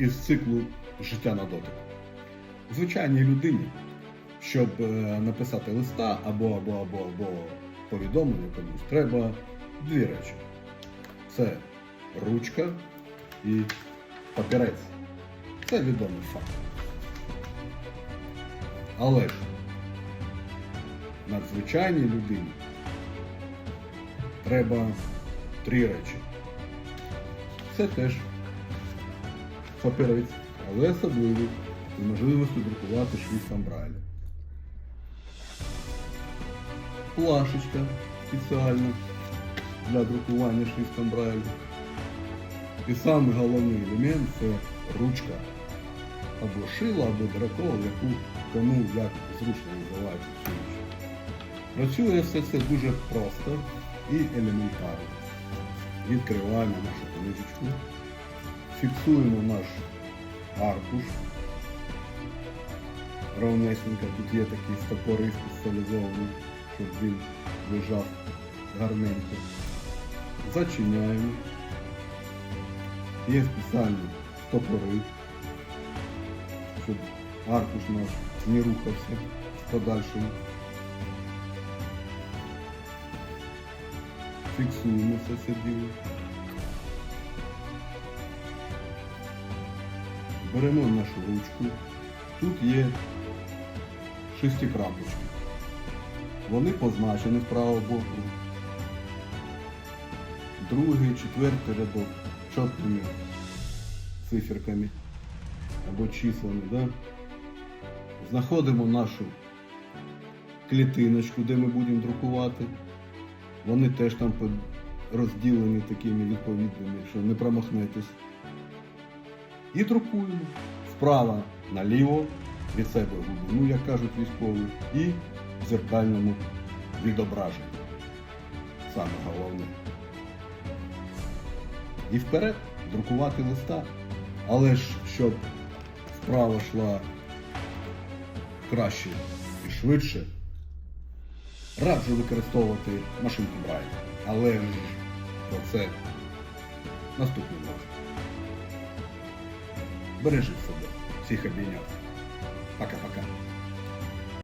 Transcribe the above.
із циклу життя на дотик. Звичайній людині, щоб е, написати листа або, або, або, або повідомлення комусь, треба дві речі. Це ручка і папірець. Це відомий факт. Але ж надзвичайній людині треба три речі. Це теж папірець, але особливий з можливістю друкувати шрифтом Брайля. Плашечка спеціальна для друкування шрифтом Брайля. І самий головний елемент це ручка або шила, або дракол, яку кому як зручно називають цю. Працює все це дуже просто і елементарно. Відкриваємо нашу книжечку, фіксуємо наш аркуш. Ровнесенько, тут є такий стопори спеціалізований, щоб він лежав гарненько. Зачиняємо. Є спеціальні стопори, щоб аркуш наш не рухався в подальшому. Фіксуємо це діло. Беремо нашу ручку. Тут є шестикрапочки. Вони позначені з боку. Другий, четвертий рядок чіткими циферками або числами. Да? Знаходимо нашу клітиночку, де ми будемо друкувати. Вони теж там розділені такими відповідними, що не промахнетесь. І друкуємо вправо наліво від себе глибину, як кажуть військові, і в зеркальному відображенні. Саме головне. І вперед друкувати листа. Але ж щоб вправа йшла краще і швидше, раджу використовувати машинку Брайля. Але ж про це наступний. Бережіть себе. Всіх обійняв. Пока-пока.